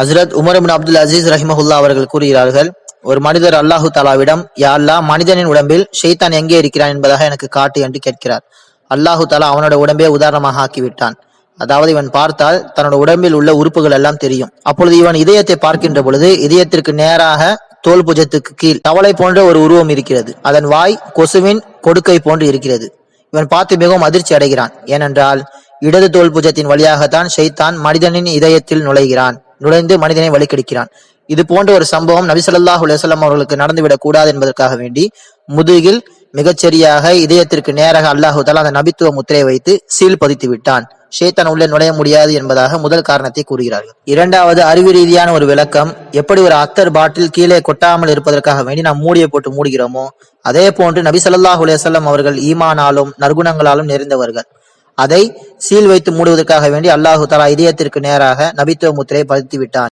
ஹசரத் உமர் அப்துல் அசீஸ் ரஹிமஹுல்லா அவர்கள் கூறுகிறார்கள் ஒரு மனிதர் அல்லாஹு தாலாவிடம் யா மனிதனின் உடம்பில் ஷெய்தான் எங்கே இருக்கிறான் என்பதாக எனக்கு காட்டு என்று கேட்கிறார். அல்லாஹு தாலா அவனோட உடம்பே உதாரணமாக ஆக்கிவிட்டான். அதாவது இவன் பார்த்தால் தன்னோட உடம்பில் உள்ள உறுப்புகள் எல்லாம் தெரியும். அப்பொழுது இவன் இதயத்தை பார்க்கின்ற பொழுது இதயத்திற்கு நேராக தோல் புஜத்துக்கு கீழ் தவளை போன்ற ஒரு உருவம் இருக்கிறது. அதன் வாய் கொசுவின் கொடுக்கை போன்று இருக்கிறது. இவன் பார்த்து மிகவும் அதிர்ச்சி அடைகிறான். ஏனென்றால் இடது தோல் புஜத்தின் வழியாகத்தான் ஷைத்தான் மனிதனின் இதயத்தில் நுழைகிறான். நுழைந்து மனிதனை வழிகெடுக்கிறான். இது போன்ற ஒரு சம்பவம் நபிசல்லாஹ் ஸல்லல்லாஹு அவர்களுக்கு நடந்துவிடக் கூடாது என்பதற்காக வேண்டி முதுகில் மிகச்சரியாக இதயத்திற்கு நேராக அல்லாஹுதால் அந்த நபித்துவ முத்திரை வைத்து சீல் பதித்து விட்டான். ஷேத்தான் உள்ளே நுழைய முடியாது என்பதாக முதல் காரணத்தை கூறுகிறார்கள். இரண்டாவது அறிவு ரீதியான ஒரு விளக்கம் எப்படி ஒரு அத்தர் பாட்டில் கீழே கொட்டாமல் இருப்பதற்காக வேண்டி நாம் மூடியை போட்டு மூடுகிறோமோ அதே போன்று நபி சல்லாஹ் அலைஹி அவர்கள் ஈமானாலும் நற்குணங்களாலும் நிறைந்தவர்கள் அதை சீல் வைத்து மூடுவதற்காக வேண்டி அல்லாஹு தலா இதயத்திற்கு நேராக நபித்துவ முத்திரையை பதித்து விட்டான்